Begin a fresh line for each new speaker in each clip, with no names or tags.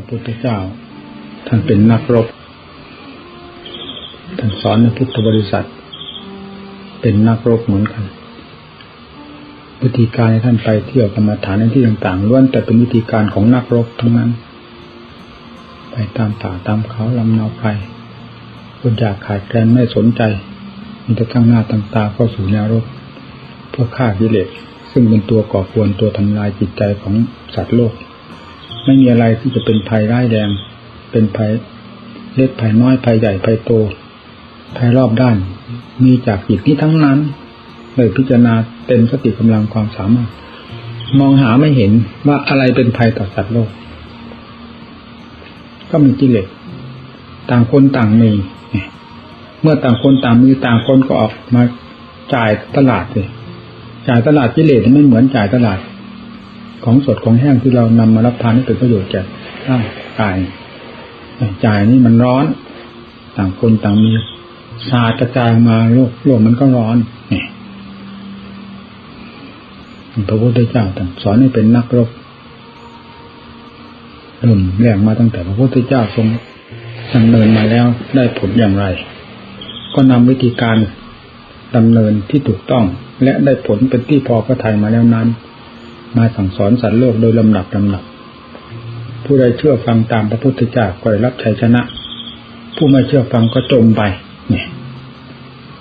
ระพุทธเจ้า ท่านเป็นนักรบ ท่านสอนในพุทธบริษัท เป็นนักรบเหมือนกัน วิธีการท่านไปเที่ยวกรรมฐานในที่ต่างๆล้วนแต่เป็นวิธีการของนักรบทั้งนั้น ไปตามป่าตามเขาลำนาไพรคนอยากขาดแคลนไม่สนใจมีแต่ตั้งหน้าตั้งตาเข้าสู่แนวรบเพื่อฆ่ากิเลสซึ่งเป็นตัวก่อกวนตัวทำลายจิตใจของสัตว์โลก ไม่มีอะไรที่จะเป็นภัยร้ายแรงเป็นภัยเล็กภัยน้อยภัยใหญ่ภัยโตภัยรอบด้าน มีจากจิตนี้ทั้งนั้นเลยพิจารณาเต็มสติกำลังความสามารถ มองหาไม่เห็นว่าอะไรเป็นภัยต่อสัตว์โลก ก็มีกิเลสต่างคนต่างมีเมื่อต่างคนต่างมีต่างคนก็ออกมาจ่ายตลาดเลยจ่ายตลาดกิเลสไม่เหมือนจ่ายตลาด ของสดของแห้งที่เรานำมารับทานให้เป็นประโยชน์แก่ร่างกายจ่ายนี่มันร้อน ต่างคนต่างมีชากระจายมาโลกโลกมันก็ร้อนนี่พระพุทธเจ้าสอนให้เป็นนักรบเริ่มแรกมาตั้งแต่พระพุทธเจ้าทรงดำเนินมาแล้วได้ผลอย่างไร ก็นำวิธีการดำเนินที่ถูกต้อง และได้ผลเป็นที่พอพระทัยมาแล้วนั้น มาสั่งสอนสัตว์โลกโดยลำดับลำดับ ผู้ใดเชื่อฟังตามพระพุทธเจ้าก็ได้รับชัยชนะ ผู้ไม่เชื่อฟังก็จมไปเนี่ย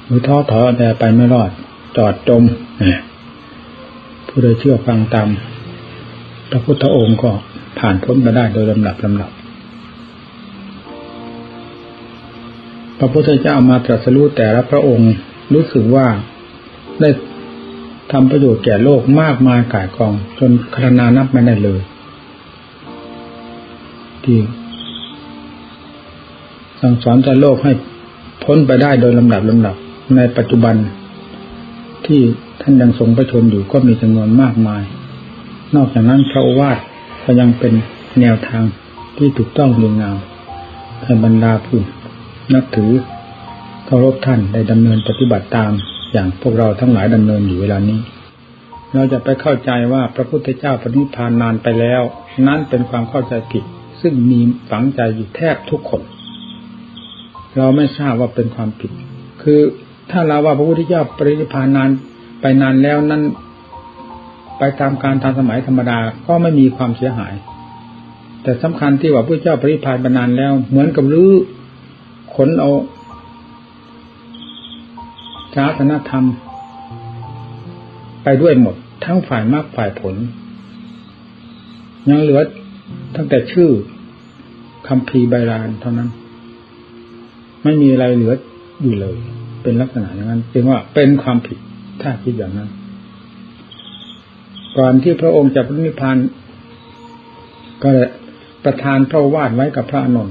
มือท้อถอแต่ไปไม่รอด จอดจมเนี่ยผู้ใดเชื่อฟังตามพระพุทธองค์ก็ผ่านพ้นมาได้โดยลำดับลำดับ พระพุทธเจ้ามาตรัสรู้แต่ละพระองค์รู้สึกว่าได้ ทำประโยชน์แก่โลกมากมายกายกอง จนคณานับไม่ได้เลยที่สั่งสอนใจโลกให้พ้นไปได้โดยลำดับลำดับ ในปัจจุบันที่ท่านยังทรงประชนอยู่ก็มีจำนวนมากมาย นอกจากนั้นพระวาทก็ยังเป็นแนวทางที่ถูกต้องดีงามให้บรรดาผู้นับถือเคารพท่านได้ดำเนินปฏิบัติตาม อย่างพวกเราทั้งหลายดำเนินอยู่เวลานี้ เราจะไปเข้าใจว่าพระพุทธเจ้าปณิพานนานไปแล้ว นั้นเป็นความเข้าใจผิด ซึ่งมีฝังใจอยู่แทบทุกคน เราไม่ทราบว่าเป็นความผิด คือถ้าเราว่าพระพุทธเจ้าปรินิพานนานไปนานแล้วนั้นไปตามการตามสมัยธรรมดาก็ไม่มีความเสียหาย แต่สำคัญที่ว่าพระเจ้าปรินิพานไปนานแล้ว เหมือนกับรื้อขนเอา ศาสนธรรม ไปด้วยหมด ทั้งฝ่ายมากฝ่ายผล ยังเหลือตั้งแต่ชื่อคำพีใบลานเท่านั้น ไม่มีอะไรเหลืออยู่เลย เป็นลักษณะอย่างนั้นจึงว่าเป็นความผิดถ้าคิดอย่างนั้น ก่อนที่พระองค์จะพระนิพพานก็เลยประทานพระวาดไว้กับพระอนุน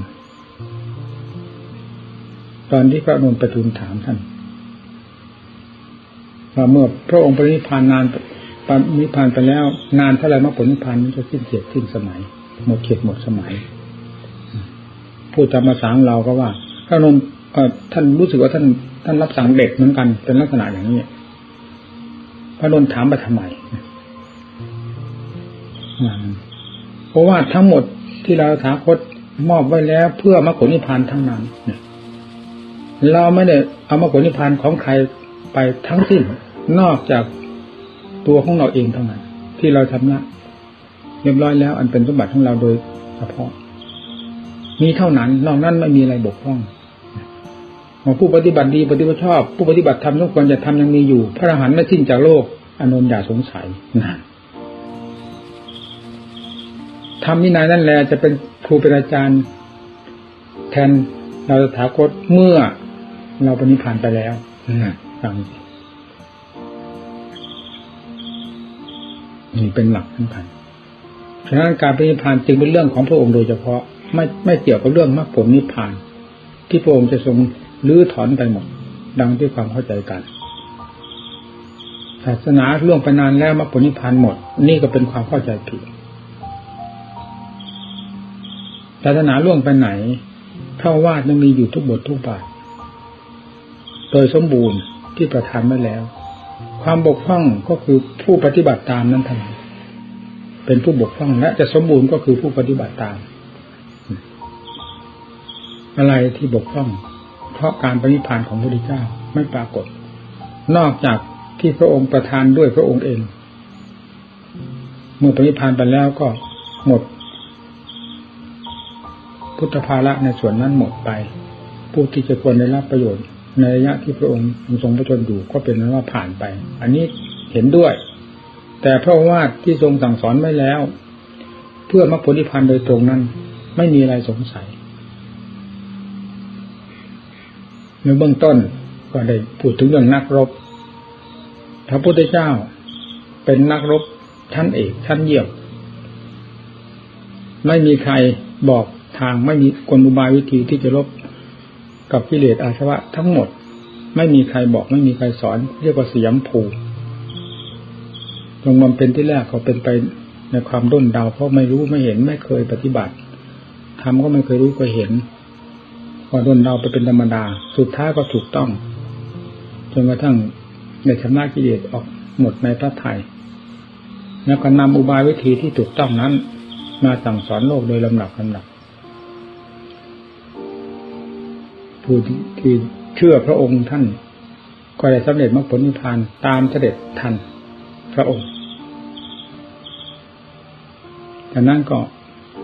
ตอนที่พระอนุนประทูลถามท่าน ว่าเมื่อพระองค์ปรินิพานนานปรินิพานไปแล้ว นานเท่าไรมรรคผลนิพพานจะสิ้นเกียรติสิ้นสมัย หมดเกียรติหมดสมัยพูดธรรมสางเราก็ว่าพระนนท่านรู้สึกว่าท่านท่านรับสั่งเด็กเหมือนกัน เป็นลักษณะอย่างนี้พระนนถามไปทำไมเพราะว่าทั้งหมดที่เราถาคตมอบไว้แล้ว เพื่อมรรคผลนิพพานทั้งนั้นเราไม่ได้เอามรรคผลนิพพานของใครไปทั้งสิ้น นอกจากตัวของเราเองเท่านั้นที่เราทำนะเรียบร้อยแล้ว อันเป็นสมบัติของเราโดยเฉพาะ มีเท่านั้น นอกนั้นไม่มีอะไรบกพร่องผู้ปฏิบัติดีปฏิบัติชอบ ผู้ปฏิบัติธรรมทุกคนจะทำยังมีอยู่ พระอรหันต์ไม่สิ้นจากโลกอนนท์อย่าสงสัยนะทำวินัยนั่นแหละจะเป็นครูเป็นอาจารย์ แทนเราจะถาคตเมื่อเราปณิพานไปแล้วนะฟัง นี่เป็นหลักสำคัญฉะนั้นการปฏิพานจึงเป็นเรื่องของพระองค์โดยเฉพาะ ไม่ไม่เกี่ยวกับเรื่องมรรคผลนิพพาน ที่พระองค์จะทรงลื้อถอนไปหมด ดังที่ความเข้าใจกันศาสนาล่วงไปนานแล้วมรรคผลนิพพานหมด นี่ก็เป็นความเข้าใจผิดศาสนาล่วงไปไหนพระวาดยังมีอยู่ทุกบททุกบาทโดยสมบูรณ์ที่ประทานไว้แล้ว ความบกพร่องก็คือผู้ปฏิบัติตามนั้นเท่านั้นเป็นผู้บกพร่องและจะสมบูรณ์ก็คือผู้ปฏิบัติตาม อะไรที่บกพร่อง เพราะการปฏิพานของพระพุทธเจ้าไม่ปรากฏ นอกจากที่พระองค์ประทานด้วยพระองค์เอง เมื่อปฏิพานไปแล้วก็หมด พุทธภาระในส่วนนั้นหมดไป ผู้ที่จะควรได้รับประโยชน์ ในระยะที่พระองค์ทรงพระชนอยู่ก็เป็นนั้นว่าผ่านไป อันนี้เห็นด้วย แต่เพราะว่าที่ทรงสั่งสอนไว้แล้ว เพื่อมรรคผลนิพพานโดยตรงนั้น ไม่มีอะไรสงสัยในเบื้องต้นก็ได้พูดถึงเรื่องนักรบ พระพุทธเจ้าเป็นนักรบชั้นเอกชั้นเยี่ยมไม่มีใครบอกทางไม่มีกลอุบายวิธีที่จะรบ กับกิเลสอาสวะทั้งหมด ไม่มีใครบอกไม่มีใครสอน เรียกว่าสยามภูลงมันเป็นที่แรกเขาเป็นไปในความด้นดาวเพราะไม่รู้ไม่เห็นไม่เคยปฏิบัติทำก็ไม่เคยรู้เคยเห็นพอด้นดาวไปเป็นธรรมดา สุดท้ายก็ถูกต้องจนกระทั่งในชำระกิเลสออกหมดในพระไทยแล้วก็นำอุบายวิธีที่ถูกต้องนั้น มาสั่งสอนโลกโดยลำดับลำดับ ผู้ที่เชื่อพระองค์ท่าน ก็ได้สำเร็จมรรคผลนิพพานตามเสด็จทันพระองค์จากนั้นก็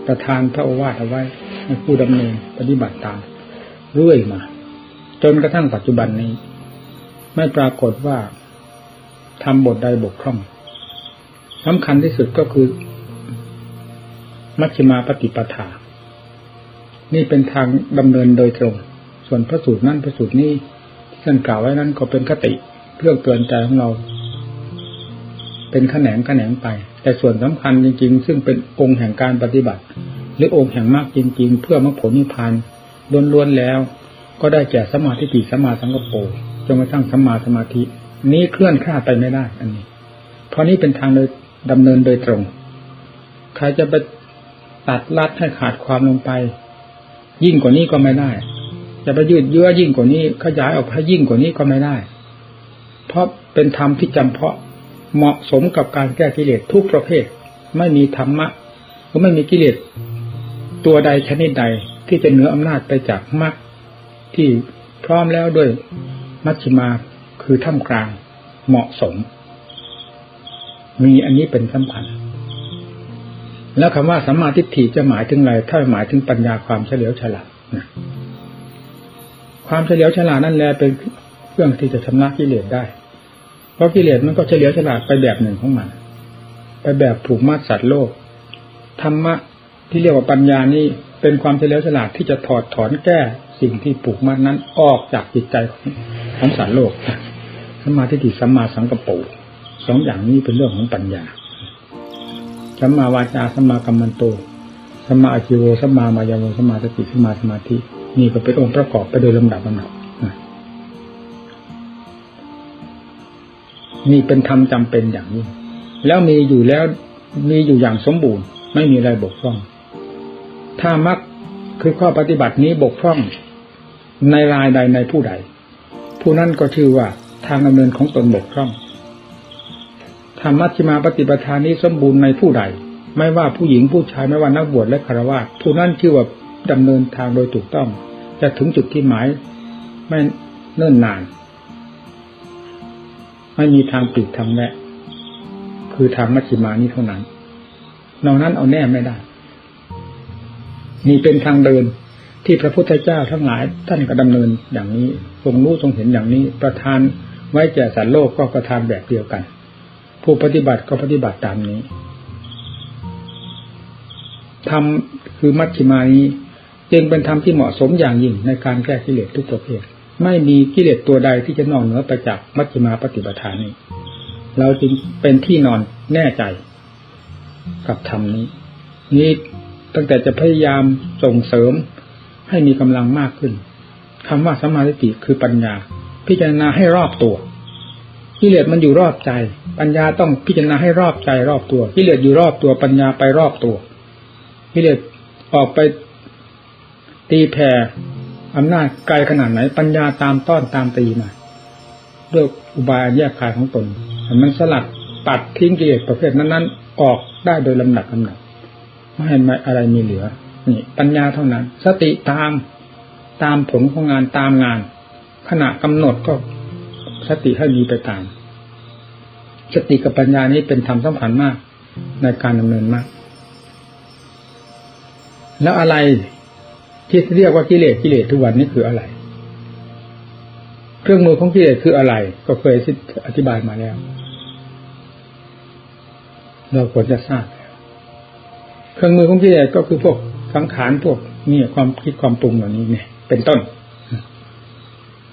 ประทานพระโอวาทเอาไว้ให้ผู้ดำเนินปฏิบัติตามเรื่อยมา จนกระทั่งปัจจุบันนี้ ไม่ปรากฏว่าทำบทใดบกพร่องสำคัญที่สุดก็คือ มัชฌิมาปฏิปทา นี่เป็นทางดำเนินโดยตรง ส่วนพระสูตรนั้นพระสูตรนี้ที่ท่านกล่าวไว้นั้นก็เป็นคติเพื่อเตือนใจของเรา เป็นขแขนงขแขนงไป แต่ส่วนสำคัญจริง ๆ ซึ่งเป็นองค์แห่งการปฏิบัติ หรือองค์แห่งมากจริง ๆ เพื่อมรรคผลนิพพานล้วนๆแล้ว ก็ได้แก่สมาธิติสมาสังกปรจนกระทั่งสมาสมาธิ นี้เคลื่อนคลาดไปไม่ได้อันนี้ เพราะนี้เป็นทางโดยดำเนินโดยตรง ใครจะไปตัดลัดให้ขาดความลงไป ยิ่งกว่านี้ก็ไม่ได้ จะไปยืดเยื้อยิ่งกว่านี้ขยายออกให้ยิ่งกว่านี้ก็ไม่ได้ เพราะเป็นธรรมที่จำเพาะเหมาะสมกับการแก้กิเลสทุกประเภท ไม่มีธรรมะก็ไม่มีกิเลสตัวใดชนิดใดที่จะเหนืออำนาจไปจากมรรคที่พร้อมแล้วด้วยมัชฌิมาคือท่ามกลางเหมาะสม มีอันนี้เป็นสำคัญ แล้วคำว่าสัมมาทิฏฐิจะหมายถึงอะไรถ้าหมายถึงปัญญาความเฉลียวฉลาดนะ ความเฉลียวฉลาดนั่นแหละเป็นเครื่องที่จะชำระกิเลสได้ เพราะกิเลสมันก็เฉลียวฉลาดไปแบบหนึ่งของมัน ไปแบบผูกมัดสัตว์โลก ธรรมะที่เรียกว่าปัญญานี่เป็นความเฉลียวฉลาดที่จะถอดถอนแก้สิ่งที่ผูกมัดนั้นออกจากจิตใจของของสารโลกสัมมาทิฏฐิสัมมาสังกปรสองอย่างนี้เป็นเรื่องของปัญญาสัมมาวาจาสัมมากัมมันโตสัมมาอาชิโวสัมมามายาโวสัมมาสติสัมมาสมาธิ นี่ก็เป็นองค์ประกอบไปโดยลำดับลำดับนี่เป็นธรรมจำเป็นอย่างนี้ แล้วมีอยู่แล้วมีอยู่อย่างสมบูรณ์ ไม่มีอะไรบกพร่อง ถ้ามักคือข้อปฏิบัตินี้บกพร่อง ในรายใดในผู้ใด ผู้นั้นก็ชื่อว่าทางดำเนินของตนบกพร่องธรรมัชฌิมาปฏิปทานนี้สมบูรณ์ในผู้ใด ไม่ว่าผู้หญิงผู้ชายไม่ว่านักบวชและคารวะผู้นั้นชื่อว่าดำเนินทางโดยถูกต้อง จะถึงจุดที่หมาย ไม่เนิ่นนาน ไม่มีทางปิดทางแวะคือทางมัชฌิมานี้เท่านั้นนอกนั้นเอาแน่ไม่ได้ นี่เป็นทางเดินที่พระพุทธเจ้าทั้งหลาย ท่านก็ดำเนินอย่างนี้ทรงรู้ทรงเห็นอย่างนี้ ประทานไว้แก่สัตว์โลกก็ประทานแบบเดียวกัน ผู้ปฏิบัติก็ปฏิบัติตามนี้ทำคือมัชฌิมานี้ จึงเป็นธรรมที่เหมาะสมอย่างยิ่งในการแก้กิเลสทุกประเภท ไม่มีกิเลสตัวใดที่จะนอกเหนือไปจากมัชฌิมาปฏิปทานี้ เราจึงเป็นที่นอนแน่ใจ กับธรรมนี้นี้ตั้งแต่จะพยายามส่งเสริมให้มีกำลังมากขึ้นคำว่าสมาธิคือปัญญา พิจารณาให้รอบตัวกิเลสมันอยู่รอบใจ ปัญญาต้องพิจารณาให้รอบใจรอบตัวกิเลสอยู่รอบตัวปัญญาไปรอบตัวกิเลสออกไป ตีแผ่อำนาจไกลขนาดไหน ปัญญาตามต้อนตามตีมาด้วยอุบายแยกขายของตนมันสลัดปัดทิ้งกิเลสประเภทนั้นๆ ออกได้โดยลำดับลำดับไม่ให้อะไรมีเหลือ นี่ ปัญญาเท่านั้น สติตามตามผลของงานตามงาน ขณะกำหนดก็สติให้มีไปตาม สติกับปัญญานี้เป็นธรรมสำคัญมาก ในการดำเนินมาก แล้วอะไร ที่เรียกว่ากิเลสกิเลสทุกวันนี้คืออะไร เครื่องมือของกิเลสคืออะไร ก็เคยอธิบายมาแล้ว เราควรจะทราบเครื่องมือของกิเลสก็คือพวกสังขารพวกนี่ความคิดความปรุงเหล่านี้เนี่ย เป็นต้น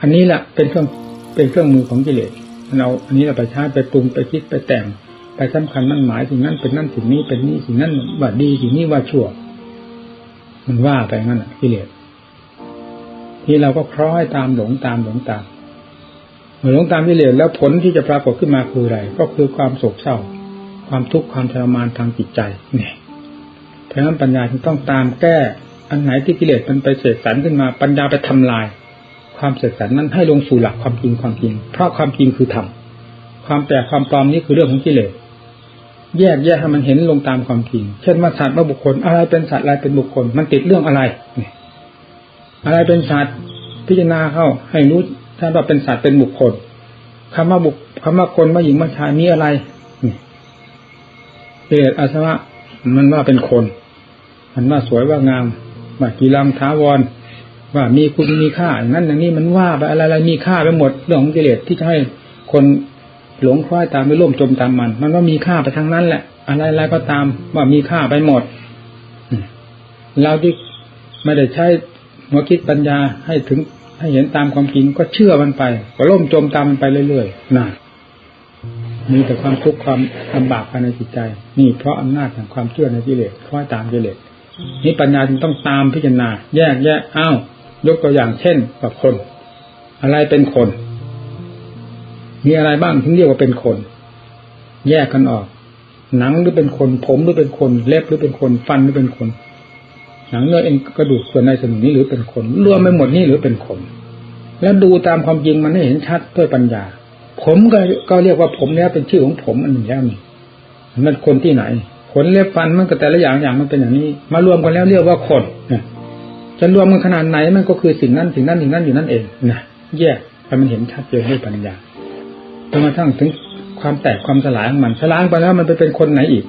อันนี้แหละเป็นเครื่องเป็นเครื่องมือของกิเลสเราอันนี้เราไปใช้ไปปรุงไปคิดไปแต่งไปสำคัญมั่นหมายสิ่งนั้นเป็นนั่นสิ่งนี้เป็นนี่สิ่งนั้นว่าดีสิ่งนี้ว่าชั่ว มันว่าไปงั้นกิเลสที่เราก็คล้อยตามหลงตามหลงตามเมื่อหลงตามกิเลสแล้วผลที่จะปรากฏขึ้นมาคืออะไร ก็คือความโศกเศร้า ความทุกข์ความทรมานทางจิตใจเนี่ยเพราะฉะนั้นปัญญาจึงต้องตามแก้ อันไหนที่กิเลสมันไปเสกสรรขึ้นมา ปัญญาไปทำลาย ความเสกสรรนั้นให้ลงสู่หลักความจริงความจริง เพราะความจริงคือธรรมความแปลกความปลอมนี้คือเรื่องของกิเลส แยกแยกให้มันเห็นลงตามความจริง เช่นว่าสัตว์ว่าบุคคล อะไรเป็นสัตว์อะไรเป็นบุคคล มันติดเรื่องอะไร อะไรเป็นสัตว์พิจารณาเข้า ให้รู้ถ้าว่าเป็นสัตว์เป็นบุคคลคำว่าบุคคำว่าคนว่าหญิงว่าชายมีอะไรนี่กิเลสอาสวะมันว่าเป็นคน มันว่าสวยว่างามว่ากีรำท้าวร ว่ามีคุณมีค่าอย่างนั้นอย่างนี้มันว่าไปอะไรอะไรมีค่าไปหมดเรื่องของกิเลสที่จะให้คน หลงคล้อยตามไปร่วมจมตามมัน มันว่ามีค่าไปทั้งนั้นแหละ อะไรอะไรก็ตามว่ามีค่าไปหมดเราที่ไม่ได้ใช้หัวคิดปัญญาให้ถึงให้เห็นตามความจริงก็เชื่อมันไป ก็ล่มจมตามมันไปเรื่อยๆน่ะมีแต่ความทุกข์ความลำบากภายในจิตใจ นี่เพราะอำนาจแห่งความเชื่อในกิเลสคล้อยตามกิเลสนี่ปัญญาจึงต้องตามพิจารณา แยกแยกอ้าวยกตัวอย่างเช่นกับคน อะไรเป็นคน มีอะไรบ้างที่เรียกว่าเป็นคน แยกกันออก หนังหรือเป็นคน ผมหรือเป็นคน เล็บหรือเป็นคน ฟันหรือเป็นคน หนังเนื้อเองกระดูกส่วนในสมองนี้หรือเป็นคน รวมไปหมดนี่หรือเป็นคน แล้วดูตามความจริงมันให้เห็นชัดด้วยปัญญา ผมก็ก็เรียกว่าผมแล้วเป็นชื่อของผมอันหนึ่งแล้วนี่มันคนที่ไหน ขนเล็บฟันมันก็แต่ละอย่างอย่างมันเป็นอย่างนี้ มารวมกันแล้วเรียกว่าคนจะรวมมันขนาดไหนมันก็คือสิ่งนั้นสิ่งนั้นสิ่งนั้นอยู่นั่นเองนะแยกให้มันเห็นชัดเจนด้วยปัญญา จนกระทั่งถึงความแตกความสลายของมันสลายไปแล้วมันไปเป็นคนไหนอีก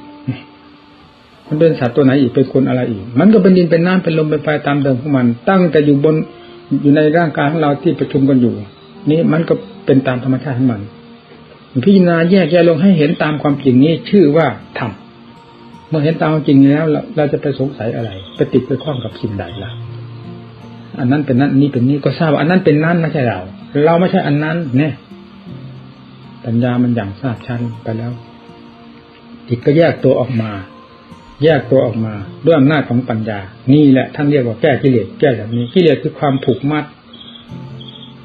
มันเป็นสัตว์ตัวไหนอีกเป็นคนอะไรอีก มันก็เป็นดินเป็นน้ำเป็นลมเป็นไฟตามเดิมของมัน ตั้งแต่อยู่บนอยู่ในร่างกายของเราที่ประชุมกันอยู่ นี่มันก็เป็นตามธรรมชาติของมันพิจารณาแยกแยะลงให้เห็นตามความจริงนี้ ชื่อว่าธรรมเมื่อเห็นตามความจริงแล้ว เราจะไปสงสัยอะไรไปติดไปคล้องกับสิ่งใดล่ะ อันนั้นเป็นนั้นนี่เป็นนี่ก็ทราบว่าอันนั้นเป็นนั้นไม่ใช่เรา เราไม่ใช่อันนั้นเนี่ย ปัญญามันอย่างทราบชันไปแล้วจิตก็แยกตัวออกมา แยกตัวออกมาด้วยอำนาจของปัญญา นี่แหละท่านเรียกว่าแก้กิเลสแก้แบบนี้กิเลสคือความผูกมัด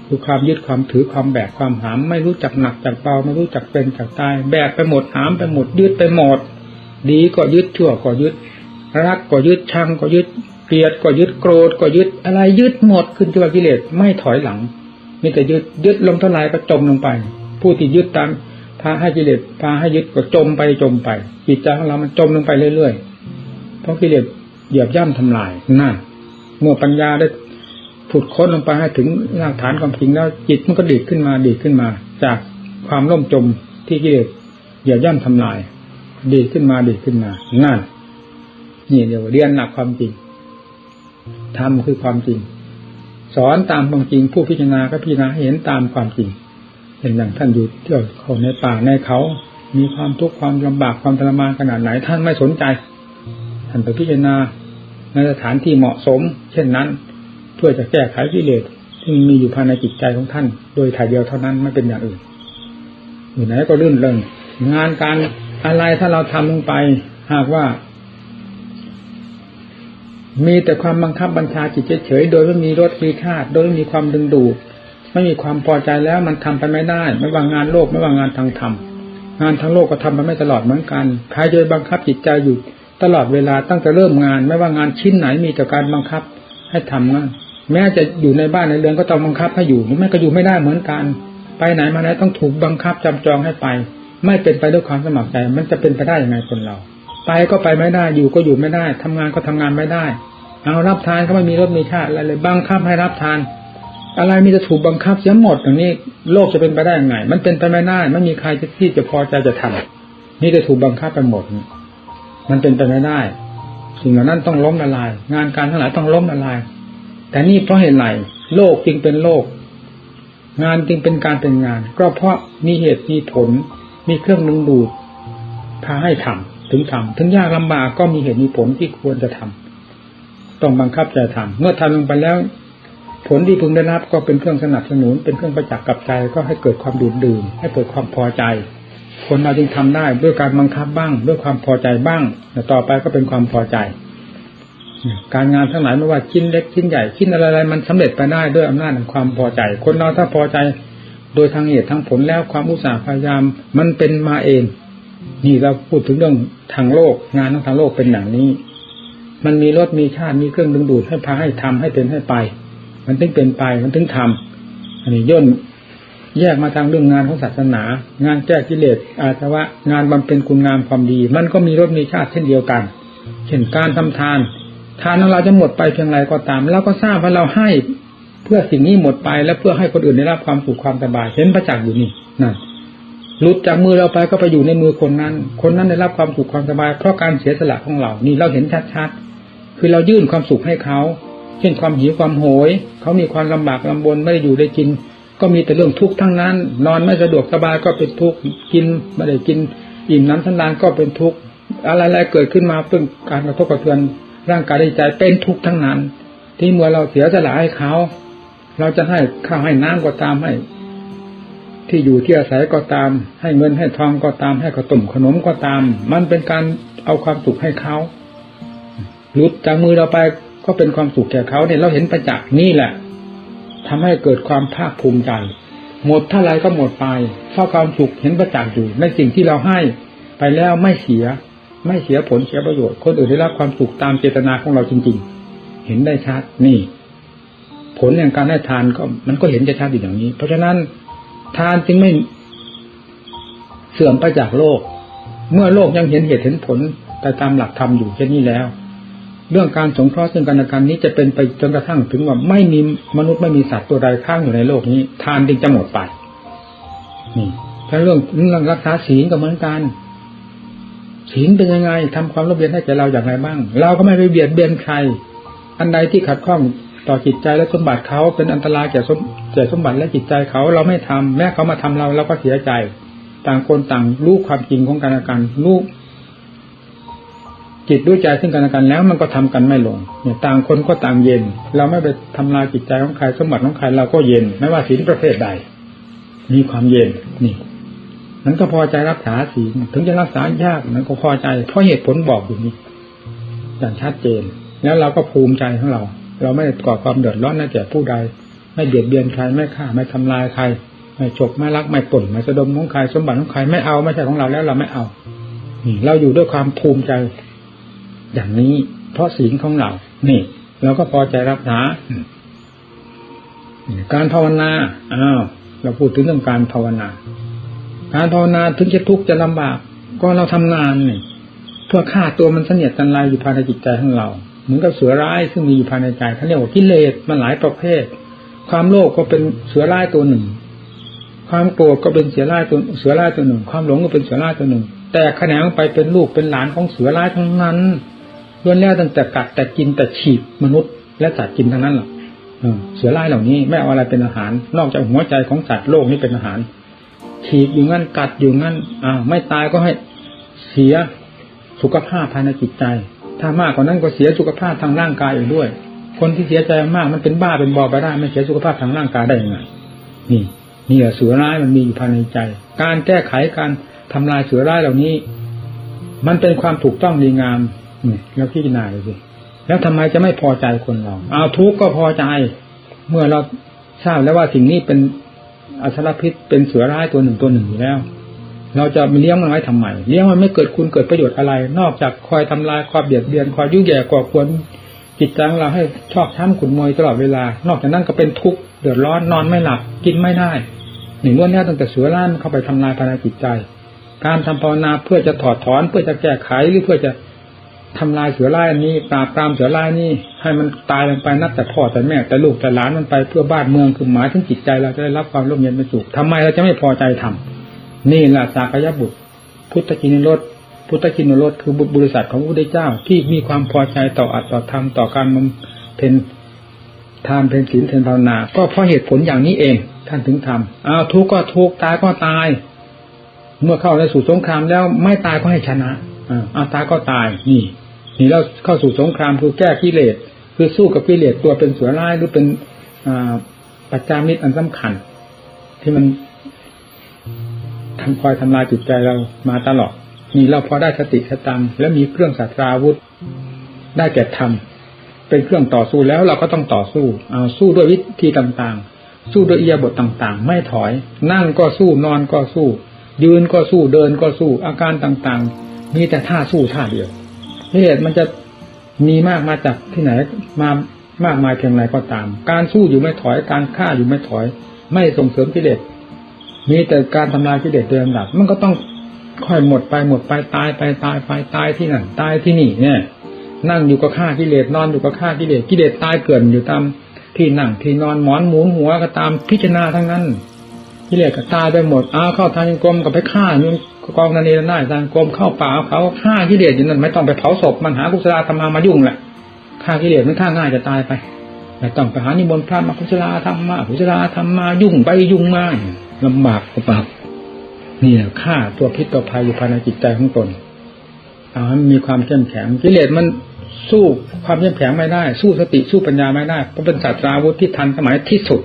คือความยึดความถือความแบกความหาม ไม่รู้จักหนักจักเบาไม่รู้จักเป็นจักตาย แบกไปหมดหามไปหมดยึดไปหมด ดีก็ยึดชั่วก็ยึด รักก็ยึดชังก็ยึดเกลียดก็ยึดโกรธก็ยึดอะไรยึดหมดขึ้นที่ว่ากิเลสไม่ถอยหลังมีแต่ยึดยึดลงเท่าไรก็จมลงไป ผู้ที่ยึดตามพาให้กิเลสพาให้ยึดก็จมไปจมไปจิตใจของเรามันจมลงไปเรื่อยๆเพราะกิเลสเหยียบย่ำทำลายนั่นเมื่อปัญญาได้ผุดค้นลงไปให้ถึงรากฐานความจริงแล้วจิตมันก็ดีดขึ้นมาดีดขึ้นมา จากความล่มจมที่กิเลสเหยียบย่ำทำลาย ดีดขึ้นมาดีดขึ้นมานั่นนี่เดี๋ยวเรียนหลักความจริงธรรมคือความจริง สอนตามความจริง ผู้พิจารณาก็พิจารณาเห็นตามความจริง เห็นอย่างท่านอยู่เที่ยวเขาในป่าในเขา มีความทุกข์ความลำบากความทรมานขนาดไหน ท่านไม่สนใจท่านไปพิจารณาในสถานที่เหมาะสม เช่นนั้น เพื่อจะแก้ไขกิเลสที่มีอยู่ภายในจิตใจของท่าน โดยถ่ายเดียวเท่านั้นไม่เป็นอย่างอื่นอยู่ไหนก็รื่นเริงงานการอะไรถ้าเราทำลงไป หากว่า มีแต่ความบังคับบัญชาจิตเฉยๆโดยไม่มีรสมีชาติ โดยไม่มีความดึงดูด ไม่มีความพอใจแล้วมันทำไปไม่ได้ ไม่ว่างานโลกไม่ว่างานทางธรรมงานทางโลกก็ทำไปไม่ตลอดเหมือนกันใครจะบังคับจิตใจอยู่ตลอดเวลาตั้งแต่เริ่มงาน ไม่ว่างานชิ้นไหนมีแต่การบังคับให้ทำงานแม้จะอยู่ในบ้านในเรือนก็ต้องบังคับให้อยู่แม้ก็อยู่ไม่ได้เหมือนกัน ไปไหนมาไหนต้องถูกบังคับจำจองให้ไป ไม่เป็นไปด้วยความสมัครใจ มันจะเป็นไปได้ยังไงคนเรา ไปก็ไปไม่ได้อยู่ก็อยู่ไม่ได้ทำงานก็ทำงานไม่ได้ เอารับทานก็ไม่มีรสมีชาติอะไรเลยบังคับให้รับทาน อะไรมีจะถูกบังคับเสียหมดอย่างนี้โลกจะเป็นไปได้ยังไง มันเป็นไปไม่ได้ไม่มีใครที่จะพอใจจะทำนี่จะถูกบังคับไปหมด มันเป็นไปไม่ได้ สิ่งเหล่านั้นต้องล้มละลาย งานการทั้งหลายต้องล้มละลาย แต่นี่เพราะเหตุไรโลกจึงเป็นโลก งานจึงเป็นการเป็นงาน ก็เพราะมีเหตุมีผล มีเครื่องดึงดูดพาให้ทำถึงทำถึงยากลำบากก็มีเหตุมีผลที่ควรจะทำต้องบังคับใจทำเมื่อทำลงไปแล้ว ผลที่พึงได้รับก็เป็นเครื่องสนับสนุน เป็นเครื่องประจักษ์กับใจก็ให้เกิดความดื่มดื่ม ให้เกิดความพอใจ คนเราจึงทำได้ด้วยการบังคับบ้าง ด้วยความพอใจบ้างแต่ต่อไปก็เป็นความพอใจ การงานทั้งหลายไม่ว่าชิ้นเล็กชิ้นใหญ่ชิ้นอะไรๆมันสำเร็จไปได้ด้วยอำนาจแห่งความพอใจ คนเราถ้าพอใจโดยทางเหตุทางผลแล้วความอุตสาห์พยายามมันเป็นมาเอง นี่เราพูดถึงเรื่องทางโลก งานทางโลกเป็นอย่างนี้ มันมีรสมีชาติมีเครื่องดึงดูดให้พาให้ทำให้เป็นให้ไป มันถึงเป็นไปมันถึงทำอันนี้ย่นแยกมาทางเรื่องงานของศาสนา งานแก้กิเลสอาสวะงานบำเพ็ญคุณงามความดี มันก็มีรสมีชาติเช่นเดียวกันเช่นการทำทาน ทานของเราจะหมดไปเพียงไรก็ตามเราก็ทราบว่าเราให้เพื่อสิ่งนี้หมดไปและเพื่อให้คนอื่นได้รับความสุขความสบายเห็นประจักษ์อยู่นี่นั่นหลุดจากมือเราไปก็ไปอยู่ในมือคนนั้น คนนั้นได้รับความสุขความสบายเพราะการเสียสละของเรา นี่เราเห็นชัดๆ คือเรายื่นความสุขให้เขา เช่นความหิวความโหย เขามีความลำบากลำบนไม่ได้อยู่ได้กิน ก็มีแต่เรื่องทุกข์ทั้งนั้น นอนไม่สะดวกสบายก็เป็นทุกข์กินไม่ได้กินอิ่มน้ำทันดานก็เป็นทุกข์อะไรๆเกิดขึ้นมาเพื่อการกระทบกระเทือน ร่างกายใจเป็นทุกข์ทั้งนั้น ที่เมื่อเราเสียสละให้เขา เราจะให้ข้าวให้น้ำก็ตามให้ ที่อยู่ที่อาศัยก็ตาม ให้เงินให้ทองก็ตาม ให้ขนมขนมก็ตาม มันเป็นการเอาความสุขให้เขาหลุดจากมือเราไป ก็เป็นความสุขแก่เขาเนี่ยเราเห็นประจักษ์นี่แหละทำให้เกิดความภาคภูมิใจ หมดเท่าไรก็หมดไปเพราะความสุขเห็นประจักษ์อยู่ในสิ่งที่เราให้ไปแล้วไม่เสีย ไม่เสียผลเสียประโยชน์ คนอื่นได้รับความสุขตามเจตนาของเราจริง ๆ เห็นได้ชัดนี่ ผลแห่งการให้ทานก็ มันก็เห็นจะชัดอยู่อย่างนี้ เพราะฉะนั้นทานจึงไม่เสื่อมไปจากโลก เมื่อโลกยังเห็นเหตุเห็นผลไปตามหลักธรรมอยู่เช่นนี้แล้ว เรื่องการสงเคราะห์ซึ่งกันและกันนี้จะเป็นไปจนกระทั่งถึงว่าไม่มีมนุษย์ไม่มีสัตว์ตัวใดข้างอยู่ในโลกนี้ ทานจึงจะหมดไปนี่ถ้าเรื่องเรื่องรักษาศีลก็เหมือนกันศีลเป็นยังไงทำความร่มเย็นให้แก่เราอย่างไรบ้าง เราก็ไม่ไปเบียดเบียนใคร อันใดที่ขัดข้องต่อจิตใจและสมบัติเขาเป็นอันตรายแก่สมแก่สมบัติและจิตใจเขาเราไม่ทำแม้เขามาทำเราเราก็เสียใจ ต่างคนต่างรู้ความจริงของกันและกันรู้ จิตรู้ใจซึ่งกันและกันแล้วมันก็ทำกันไม่ลงเนี่ยต่างคนก็ต่างเย็น เราไม่ไปทำลายจิตใจของใครสมบัติของใครเราก็เย็น ไม่ว่าศีลประเภทใด มีความเย็นนี่มันก็พอใจรักษาศีลถึงจะรักษายากมันก็พอใจเพราะเหตุผลบอกอยู่นี่อย่างชัดเจน แล้วเราก็ภูมิใจของเรา เราไม่ก่อความเดือดร้อนให้แก่ผู้ใด ไม่เบียดเบียนใครไม่ฆ่าไม่ทำลายใครไม่ฉกไม่ลักไม่ป่นไม่สะดมของใครสมบัติของใครไม่เอาไม่ใช่ของเราแล้วเราไม่เอานี่เราอยู่ด้วยความภูมิใจ อย่างนี้ เพราะศีลของเรา นี่เราก็พอใจรับษาการภาวนาอ้าวเราพูดถึงเรื่องการภาวนา การภาวนาถึงจะทุกข์จะลำบาก ก็เราทำงานนี่เพื่อฆ่าตัวมันเสนียดตันลายอยู่ภายในจิตใจของเรา เหมือนกับเสือร้ายซึ่งมีอยู่ภายในใจเขาเรียกว่ากิเลสมันหลายประเภท ความโลภก็เป็นเสือร้ายตัวหนึ่ง ความโกรธก็เป็นเสือร้ายตัวเสือร้ายตัวหนึ่ง ความหลงก็เป็นเสือร้ายตัวหนึ่ง แต่แขนงไปเป็นลูกเป็นหลานของเสือร้ายทั้งนั้น ล้วนแล้วตั้งแต่กัดแต่กินแต่ฉีดมนุษย์ และสัตว์กินทั้งนั้นหรอกเสือร้ายเหล่านี้ไม่เอาอะไรเป็นอาหาร นอกจากหัวใจของสัตว์โลกนี้เป็นอาหาร ฉีดอยู่งั้นกัดอยู่งั้นอ้าไม่ตายก็ให้เสียสุขภาพภายในจิตใจ ถ้ามากกว่านั้นก็เสียสุขภาพทางร่างกายอีกด้วย คนที่เสียใจมากมันเป็นบ้าเป็นบอไปได้ไม่เสียสุขภาพทางร่างกายได้ยังไงนี่นี่เสือร้ายมันมีอยู่ภายในใจ การแก้ไขการทำลายเสือร้ายเหล่านี้ มันเป็นความถูกต้องดีงาม แล้วพิจารณาเลยสิแล้วทำไมจะไม่พอใจคนเรา เอาทุกข์ก็พอใจ เมื่อเราทราบแล้วว่าสิ่งนี้เป็นอัศรพิษเป็นเสือร้ายตัวหนึ่งตัวหนึ่งอยู่แล้ว เราจะเลี้ยงมันไว้ทำไมเลี้ยงมันไม่เกิดคุณเกิดประโยชน์อะไร นอกจากคอยทำลายคอยเบียดเบียนคอยยุ่งแย่ก่อควรจิตใจของเราให้ชอบช้ำขุนมวยตลอดเวลา นอกจากนั้นก็เป็นทุกข์เดือดร้อนนอนไม่หลับกินไม่ได้หนึ่งวันนี้ตั้งแต่เสือร้ายเข้าไปทำลายภายในจิตใจ การทำภาวนาเพื่อจะถอดถอนเพื่อจะแก้ไขหรือเพื่อจะ ทำลายเสือร้ายนี้ปราบปรามเสือร้ายนี่ให้มันตายลงไปนับแต่พ่อแต่แม่แต่ลูกแต่หลานมันไปเพื่อบ้านเมืองคือหมายถึงจิตใจเราจะได้รับความร่มเย็นเป็นสุขทำไมเราจะไม่พอใจทำนี่แหละสากยบุตร พุทธกินรสพุทธกินรสคือบุตรบริษัทของพระพุทธเจ้าที่มีความพอใจต่ออัตต่อธรรมต่อการเป็นทานเป็นศีลเป็นภาวนา ก็เพราะเหตุผลอย่างนี้เอง ท่านถึงทำอ้าวทุกข์ก็ทุกข์ตายก็ตาย เมื่อเข้าในสู่สงครามแล้วไม่ตายก็ให้ชนะ อาตายก็ตายนี่นี่เราเข้าสู่สงครามคือแก้กิเลสคือสู้กับกิเลสตัวเป็นเสือร้ายหรือเป็นปัจจามิตรอันสำคัญ ที่มันทำคอยทำลายจิตใจเรามาตลอดนี่เราพอได้สติสตังและมีเครื่องสัตราวุธ ได้แก่ธรรมเป็นเครื่องต่อสู้แล้วเราก็ต้องต่อสู้เอาสู้ด้วยวิธีต่างๆ สู้ด้วยอียบทต่างๆ ไม่ถอย นั่งก็สู้นอนก็สู้ ยืนก็สู้เดินก็สู้อาการต่างๆ มีแต่ท่าสู้ท่าเดียวเหตุมันจะมีมากมาจากที่ไหนมามากมายเพียงไรก็ตาม การสู้อยู่ไม่ถอยการฆ่าอยู่ไม่ถอย ไม่ส่งเสริมกิเลสมีแต่การทำลายกิเลสโดยลำดับ มันก็ต้องค่อยหมดไปหมดไปตายไปตายไปตายที่นั่นตายที่นี่เนี่ย นั่งอยู่กับข้ากิเลสนอนอยู่กับข้ากิเลสกิเลสตายเกินอยู่ตามที่นั่งที่นอนหมอนหมุนหัวก็ตามพิจารณาทั้งนั้น กิเลสก็ตายไปหมดอ้าเข้าทางกรมกับไปฆ่ายู่กองนันเนรนาทางกรมเข้าป่าเขาฆ่ากิเลสอยู่นั่นไม่ต้องไปเผาศพมันหากุศลธรรมามายุ่งแหละฆ่ากิเลสมันฆ่าง่ายจะตายไปไม่ต้องไปหานิมนต์พระมากุศลธรรมมากุศลธรรมมายุ่งไปยุ่งมาลำบากกว่าปรับนี่แหละฆ่าตัวพิษตัวภัยอยู่ภายในจิตใจของตนเอาให้มีความเข้มแข็งกิเลสมันสู้ความเข้มแข็งไม่ได้ สู้สติสู้ปัญญาไม่ได้เพราะเป็นศาสตราวุธที่ทันสมัยที่สุด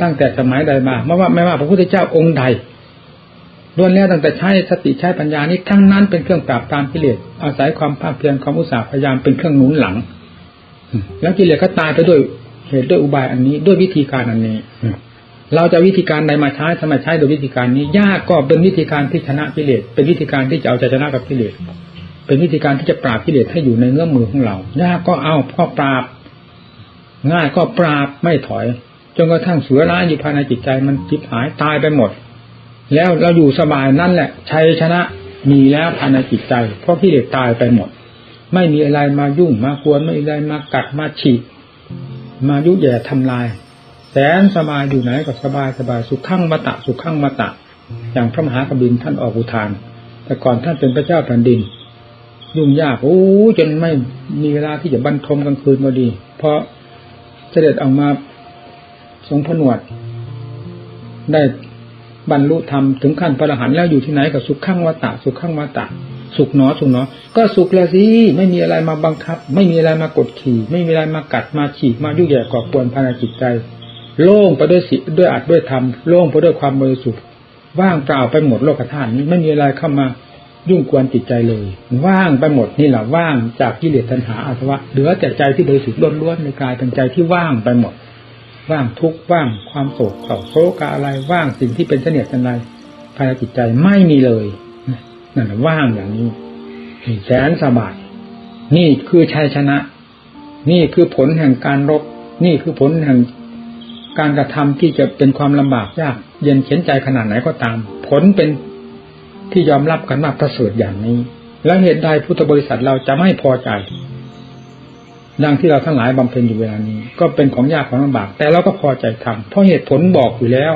ตั้งแต่สมัยใดมาไม่ว่าไม่ว่าพระพุทธเจ้าองค์ใดล้วนแล้วตั้งแต่ใช้สติใช้ปัญญานี้ทั้งนั้นเป็นเครื่องปราบปรามกิเลสอาศัยความภาคเพียรความอุตสาห์พยายามเป็นเครื่องหนุนหลัง แล้วกิเลสก็ตายไปด้วยเหตุด้วยอุบายอันนี้ด้วยวิธีการอันนี้ เราจะวิธีการใดมาใช้ทำไมใช้โดยวิธีการนี้ ยากก็เป็นวิธีการที่ชนะกิเลสเป็นวิธีการที่จะเอาใจชนะกับกิเลสเป็นวิธีการที่จะปราบกิเลสให้อยู่ในเงื้อมมือของเรายากก็เอาก็ปราบ ง่ายก็ปราบไม่ถอย จนกระทั่งเสือร้ายอยู่ภายในจิตใจมันจิบหายตายไปหมด แล้วเราอยู่สบายนั่นแหละชัยชนะมีแล้วภายในจิตใจ เพราะกิเลสตายไปหมด ไม่มีอะไรมายุ่งมาควรไม่มีอะไรมากัดมาฉีกมายุ่ยแย่ทำลายแสนสบายอยู่ไหนก็สบายสบายสุขขั้งมาตะสุขขั้งมาตะ อย่างพระมหากบินท่านออกอุทาน แต่ก่อนท่านเป็นพระเจ้าแผ่นดิน ยุ่งยากโอ้จนไม่มีเวลาที่จะบรรทมกลางคืนพอดี เพราะเสด็จออกมา รงผนวด ได้บรรลุธรรมถึงขั้นพระอรหันต์แล้วอยู่ที่ไหนก็สุขขั้งวตะสุขขั้งวตะสุขหนอสุขหนอ ก็สุขแล้วสิไม่มีอะไรมาบังคับ ไม่มีอะไรมากดขี่ ไม่มีอะไรมากัดมาฉีกมายุ่ยแย่ก่อปวนภายในจิตใจ โล่งไปด้วยสิด้วยอัดด้วยธรรมโล่งไปด้วยความบริสุทธิ์ว่างเปล่าไปหมดโลกธาตุนี้ไม่มีอะไรเข้ามายุ่งกวนจิตใจเลย ว่างไปหมดนี่แหละว่างจากกิเลสตัณหาอาสวะเหลือแต่ใจที่บริสุทธิ์ล้วนๆในกายเป็นใจที่ว่างไปหมด ว่างทุกข์ว่างความโศกเศร้าโศกอะไรว่างสิ่งที่เป็นเสนียดอะไรภายในจิตใจไม่มีเลยนั่นว่างอย่างนี้แสนสบาย นี่คือชัยชนะ นี่คือผลแห่งการรบ นี่คือผลแห่งการกระทำที่จะเป็นความลำบากยาก เย็นเข็นใจขนาดไหนก็ตาม ผลเป็นที่ยอมรับกันมากประเสริฐอย่างนี้ แล้วเหตุใดพุทธบริษัทเราจะไม่พอใจ ดังที่เราทั้งหลายบำเพ็ญอยู่เวลานี้ ก็เป็นของยากของลำบาก แต่เราก็พอใจทำเพราะเหตุผลบอกอยู่แล้ว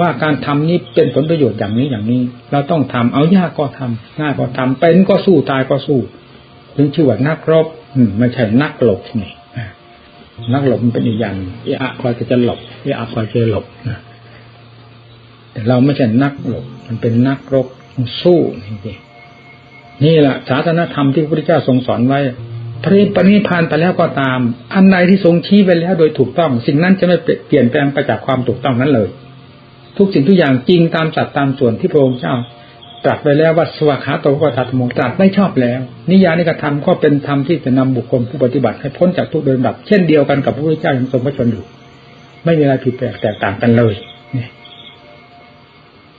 ว่าการทำนี้เป็นผลประโยชน์อย่างนี้อย่างนี้ เราต้องทำเอายากก็ทำง่ายก็ทำเป็นก็สู้ตายก็สู้ถึงชื่อว่านักรบไม่ใช่นักหลบนี่นักหลบมันเป็นอีกอย่างเอะคอยจะหลบเอะคอยจะหลบนะแต่เราไม่ใช่นักหลบ มันเป็นนักรบสู้นี่นี่แหละศาสนธรรมที่พระพุทธเจ้าทรงสอนไว้ พระปณิพานไปแล้วก็ตาม อันใดที่ทรงชี้ไปแล้วโดยถูกต้อง สิ่งนั้นจะไม่เปลี่ยนแปลงไปจากความถูกต้องนั้นเลย ทุกสิ่งทุกอย่างจริงตามสัตว์ตามส่วนที่พระองค์เจ้าตรัสไปแล้วว่าสวากขาโตก็ตัดมงตรัสไม่ชอบแล้ว นิยานิกธรรมก็เป็นธรรมที่จะนำบุคคลผู้ปฏิบัติให้พ้นจากทุกเดินดับ เช่นเดียวกันกับพระพุทธเจ้ายังทรงพระชนอยู่ ไม่มีอะไรผิดแปลกแตกต่างกันเลยนี่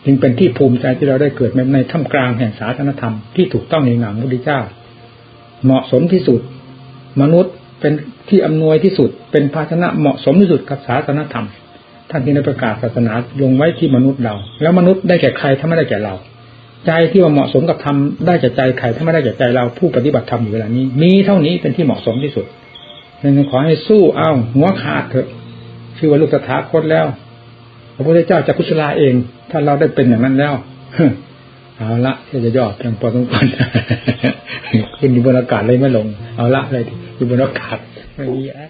จึงเป็นที่ภูมิใจที่เราได้เกิดในท่ามกลางแห่งศาสนธรรมที่ถูกต้องในหนังพระพุทธเจ้า เหมาะสมที่สุด มนุษย์เป็นที่อำนวยที่สุด เป็นภาชนะเหมาะสมที่สุดกับศาสนธรรม ท่านที่ได้ประกาศศาสนาลงไว้ที่มนุษย์เรา แล้วมนุษย์ได้แก่ใครถ้าไม่ได้แก่เรา ใจที่ว่าเหมาะสมกับทำได้จากใจใครถ้าไม่ได้จากใจเราผู้ปฏิบัติธรรมอยู่เวลานี้ มีเท่านี้เป็นที่เหมาะสมที่สุดดังนั้นขอให้สู้เอาหัวขาดเถอะชื่อว่าลูกตถาคตแล้วพระพุทธเจ้าจะกุศลาเอง ถ้าเราได้เป็นอย่างนั้นแล้ว เอาละที่จะย่อดยังพอสมควรขึ้นอยู่บนอากาศเลยไม่ลง เอาละเลยอยู่บนอากาศไม่มีอะ